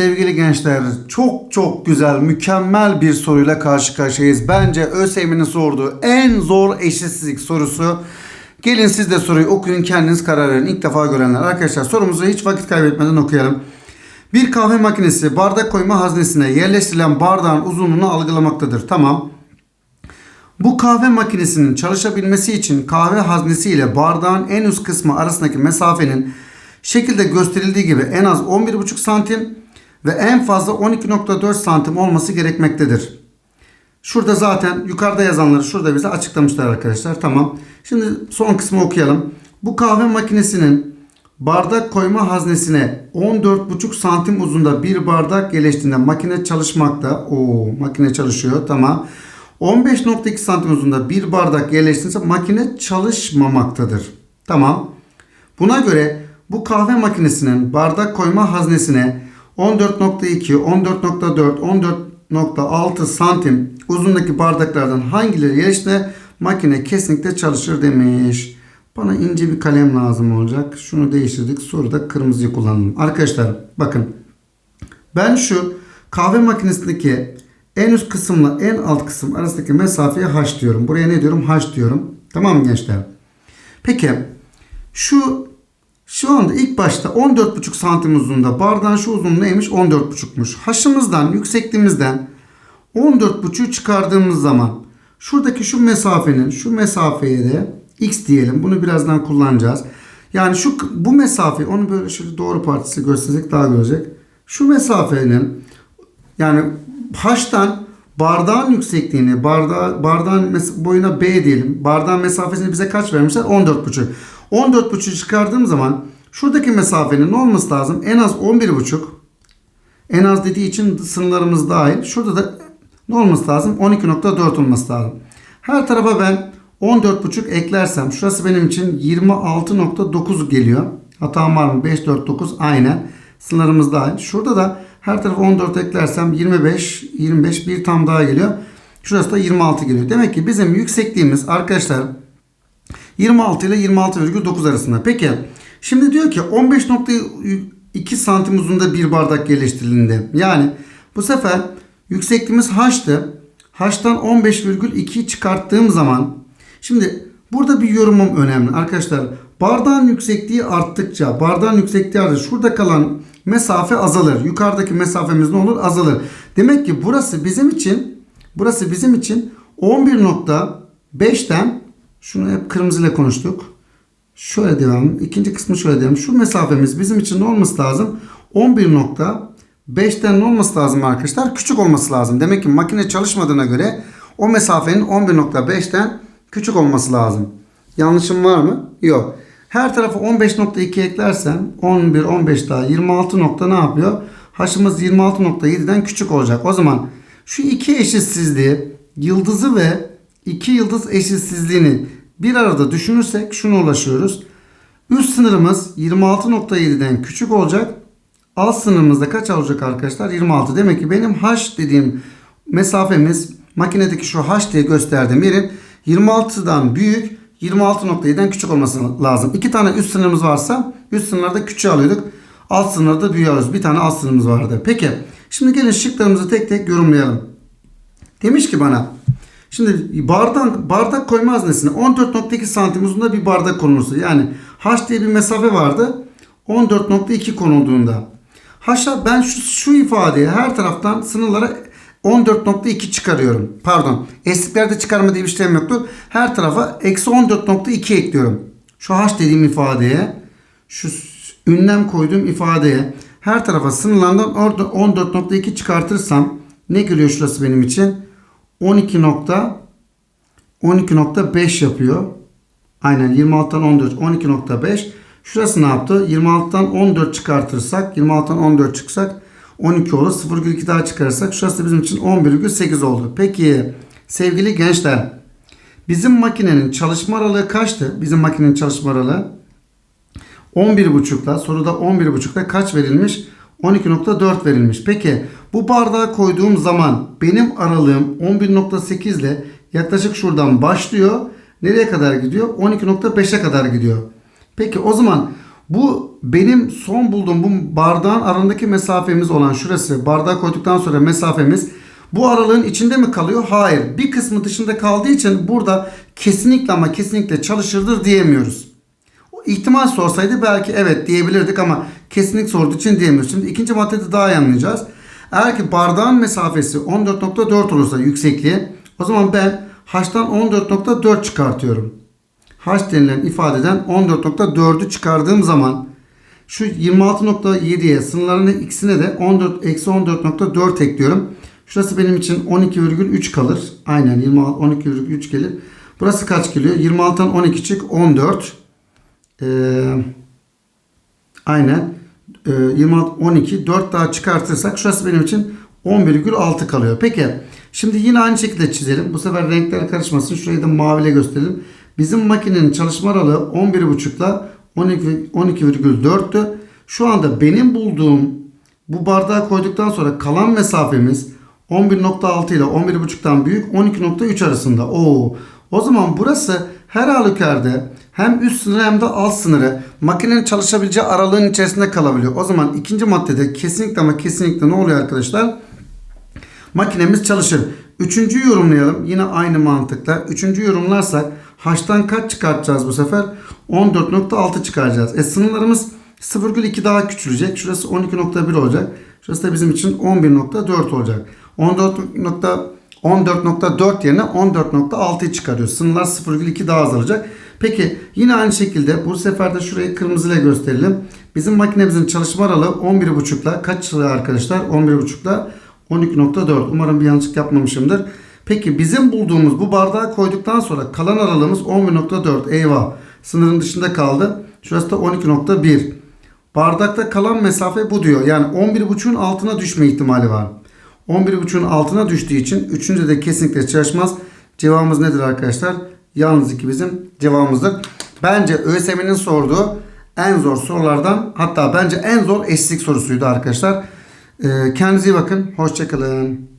sevgili gençler çok çok güzel mükemmel bir soruyla karşı karşıyayız. Bence ÖSYM'nin sorduğu en zor eşitsizlik sorusu. Gelin siz de soruyu okuyun kendiniz karar verin. İlk defa görenler. Arkadaşlar sorumuzu hiç vakit kaybetmeden okuyalım. Bir kahve makinesi bardak koyma haznesine yerleştirilen bardağın uzunluğunu algılamaktadır. Tamam. Bu kahve makinesinin çalışabilmesi için kahve haznesi ile bardağın en üst kısmı arasındaki mesafenin şekilde gösterildiği gibi en az 11,5 santim ve en fazla 12,4 santim olması gerekmektedir. Şurada zaten yukarıda yazanları şurada bize açıklamışlar arkadaşlar. Tamam. Şimdi son kısmı okuyalım. Bu kahve makinesinin bardak koyma haznesine 14,5 santim uzunda bir bardak yerleştiğinde makine çalışmakta. Oo, makine çalışıyor. Tamam. 15.2 santim uzunda bir bardak yerleştiğinde makine çalışmamaktadır. Tamam. Buna göre bu kahve makinesinin bardak koyma haznesine 14.2, 14.4, 14.6 santim uzundaki bardaklardan hangileri yerleştiğinde makine kesinlikle çalışır demiş. Bana ince bir kalem lazım olacak. Şunu değiştirdik. Soruda kırmızıyı kullandım. Arkadaşlar bakın. Ben şu kahve makinesindeki en üst kısımla en alt kısım arasındaki mesafeye h diyorum. Buraya ne diyorum? h diyorum. Tamam mı gençler? Peki şu şu anda ilk başta 14,5 santim uzunluğunda bardağın şu uzunluğu neymiş? 14,5'muş. Haşımızdan, yüksekliğimizden 14,5'u çıkardığımız zaman şuradaki şu mesafenin şu mesafeye de x diyelim. Bunu birazdan kullanacağız. Yani şu bu mesafe onu böyle şöyle doğru partisi göstersek daha görecek. Şu mesafenin yani haştan bardağın yüksekliğini bardağı, bardağın boyuna B diyelim. Bardağın mesafesini bize kaç vermişler? 14,5. 14,5 çıkardığım zaman şuradaki mesafenin ne olması lazım? En az 11,5. En az dediği için sınırlarımız dahil. Şurada da ne olması lazım? 12.4 olması lazım. Her tarafa ben 14.5 eklersem şurası benim için 26.9 geliyor. Hatam var mı? 5, 4, 9 aynen. Sınırlarımız dahil. Şurada da her tarafa 14 eklersem 25, 25 bir tam daha geliyor. Şurası da 26 geliyor. Demek ki bizim yüksekliğimiz arkadaşlar 26 ile 26,9 arasında. Peki şimdi diyor ki 15.2 santim uzunluğunda bir bardak yerleştirildiğinde. Yani bu sefer yüksekliğimiz h'tı. H'tan 15,2 çıkarttığım zaman şimdi burada bir yorumum önemli arkadaşlar. Bardağın yüksekliği arttıkça bardağın yüksekliği arttıkça şurada kalan mesafe azalır. Yukarıdaki mesafemiz ne olur? Azalır. Demek ki burası bizim için burası bizim için 11.5'ten şunu hep kırmızıyla konuştuk. Şöyle devam. İkinci kısmı şöyle diyelim. Şu mesafemiz bizim için ne olması lazım? 11.5'ten ne olması lazım arkadaşlar? Küçük olması lazım. Demek ki makine çalışmadığına göre o mesafenin 11.5'ten küçük olması lazım. Yanlışım var mı? Yok. Her tarafa 15.2 eklersem 11, 15 daha 26 nokta ne yapıyor? Haşımız 26.7'den küçük olacak. O zaman şu iki eşitsizliği yıldızı ve iki yıldız eşitsizliğini bir arada düşünürsek şuna ulaşıyoruz. Üst sınırımız 26.7'den küçük olacak. Alt sınırımızda kaç olacak arkadaşlar? 26. Demek ki benim h dediğim mesafemiz makinedeki şu h diye gösterdiğim yerin 26'dan büyük 26.7'den küçük olması lazım. İki tane üst sınırımız varsa üst sınırlarda küçüğü alıyorduk. Alt sınırda büyüğü alıyoruz. Bir tane alt sınırımız vardı. Peki şimdi gelin şıklarımızı tek tek yorumlayalım. Demiş ki bana Şimdi bardak, bardak koyma haznesine 14.2 santim uzunluğunda bir bardak konulursa yani H diye bir mesafe vardı 14.2 konulduğunda H'a ben şu, şu ifadeye her taraftan sınırlara 14.2 çıkarıyorum. Pardon. Esliklerde çıkarma diye bir işlem yoktu. Her tarafa eksi 14.2 ekliyorum. Şu H dediğim ifadeye şu ünlem koyduğum ifadeye her tarafa sınırlardan 14.2 çıkartırsam ne geliyor şurası benim için? 12 nokta 12.5 yapıyor. Aynen 26'dan 14 12.5. Şurası ne yaptı? 26'dan 14 çıkartırsak 26'dan 14 çıksak 12 olur. 0,2 daha çıkarırsak şurası bizim için 11,8 oldu. Peki sevgili gençler bizim makinenin çalışma aralığı kaçtı? Bizim makinenin çalışma aralığı 11,5'la soruda 11,5'la kaç verilmiş? 12.4 verilmiş. Peki bu bardağı koyduğum zaman benim aralığım 11.8 ile yaklaşık şuradan başlıyor. Nereye kadar gidiyor? 12.5'e kadar gidiyor. Peki o zaman Bu benim son bulduğum bu bardağın arasındaki mesafemiz olan şurası. Bardağı koyduktan sonra mesafemiz bu aralığın içinde mi kalıyor? Hayır. Bir kısmı dışında kaldığı için burada kesinlikle ama kesinlikle çalışırdır diyemiyoruz. İhtimal sorsaydı belki evet diyebilirdik ama kesinlik sorduğu için diyemiyoruz. Şimdi ikinci maddede daha iyi anlayacağız. Eğer ki bardağın mesafesi 14.4 olursa yüksekliği o zaman ben h'tan 14.4 çıkartıyorum. h denilen ifadeden 14.4'ü çıkardığım zaman şu 26.7'ye sınırlarının ikisine de 14 eksi 14.4 ekliyorum. Şurası benim için 12,3 kalır. Aynen 26 12,3 gelir. Burası kaç geliyor? 26'dan 12 çık 14. Ee, aynen. Ee, 26 12 4 daha çıkartırsak şurası benim için 11,6 kalıyor. Peki şimdi yine aynı şekilde çizelim. Bu sefer renkler karışmasın. Şurayı da maviyle gösterelim. Bizim makinenin çalışma aralığı 11,5 ile 12 12,4'tü. Şu anda benim bulduğum bu bardağı koyduktan sonra kalan mesafemiz 11.6 ile 11.5'tan büyük 12.3 arasında. Oo. O zaman burası her halükarda hem üst sınırı hem de alt sınırı makinenin çalışabileceği aralığın içerisinde kalabiliyor. O zaman ikinci maddede kesinlikle ama kesinlikle ne oluyor arkadaşlar? Makinemiz çalışır. Üçüncüyü yorumlayalım. Yine aynı mantıkla. Üçüncü yorumlarsak h'tan kaç çıkartacağız bu sefer? 14.6 çıkaracağız. E sınırlarımız 0,2 daha küçülecek. Şurası 12.1 olacak. Şurası da bizim için 11.4 olacak. 14.4 yerine 14.6'yı çıkarıyoruz. Sınırlar 0,2 daha azalacak. Peki yine aynı şekilde bu sefer de şurayı kırmızıyla gösterelim. Bizim makinemizin çalışma aralığı 11.5 ile kaç arkadaşlar? 11.5 ile 12.4. Umarım bir yanlışlık yapmamışımdır. Peki bizim bulduğumuz bu bardağı koyduktan sonra kalan aralığımız 11.4. Eyvah. Sınırın dışında kaldı. Şurası da 12.1. Bardakta kalan mesafe bu diyor. Yani 11.5'un altına düşme ihtimali var. 11.5'un altına düştüğü için üçüncü de kesinlikle çalışmaz. Cevabımız nedir arkadaşlar? Yalnız iki bizim cevabımızdır. Bence ÖSYM'nin sorduğu en zor sorulardan hatta bence en zor eşlik sorusuydu arkadaşlar. Ee, kendinize iyi bakın. Hoşçakalın.